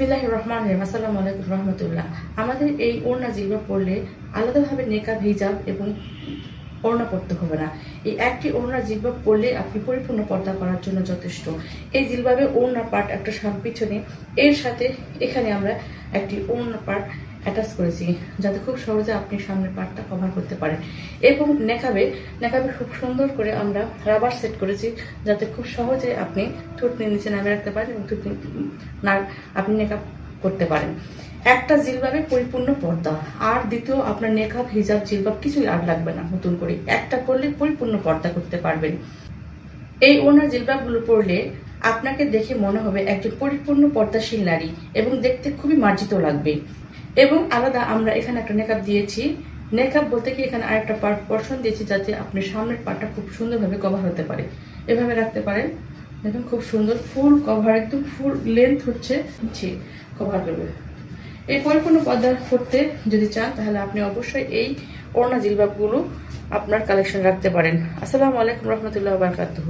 রহমান রহিম। আলাইকুম রহমতুল্লাহ। আমাদের এই ওড়না যেগুলো পড়লে আলাদাভাবে নেকাব, হিজাব এবং ওড়না পড়তে হবে না। এই একটি ওড়না জিলবাব পরলে আপনি পরিপূর্ণ পর্দা করার জন্য যথেষ্ট। এই জিলবাবে ওড়না পাট একটা সাম পিছনে, এর সাথে এখানে আমরা একটি ওড়না পার্ট অ্যাটাচ করেছি, যাতে খুব সহজে আপনি সামনের পার্টটা কভার করতে পারেন। এবং নেকাবে নেকাবে খুব সুন্দর করে আমরা রাবার সেট করেছি, যাতে খুব সহজে আপনি থুতনি নিচে নামে রাখতে পারেন এবং থুতনি, না, আপনি নেকাব করতে পারেন। একটা জিলবাবে পরিপূর্ণ পর্দা, আর দ্বিতীয় আপনার নেকাব, হিজাব, জিলবাব কিছুই আর লাগবে না নতুন করে। একটা করলে পরিপূর্ণ পর্দা করতে পারবেন। এই ওনার জিলবাবগুলো পরলে আপনাকে দেখে মনে হবে একজন পরিপূর্ণ পর্দাশীল নারী এবং দেখতে খুবই মার্জিত লাগবে। এবং আলাদা আমরা এখানে একটা নেকাব দিয়েছি। নেকাব বলতে কি? এখানে আরেকটা পার্ট পর্ষণ দিয়েছি যাতে আপনি সামনের পার্টটা খুব সুন্দরভাবে কভার হতে পারে। এভাবে রাখতে পারেন। দেখুন খুব সুন্দর ফুল কভার একদম ফুল লেন্থ হচ্ছে। কভার করবে। এই কোনো পর্দা করতে যদি চান, তাহলে আপনি অবশ্যই এই ওড়না জিলবাবগুলো আপনার কালেকশন রাখতে পারেন। আসসালামু আলাইকুম রহমতুল্লাহ বারকাতুহ।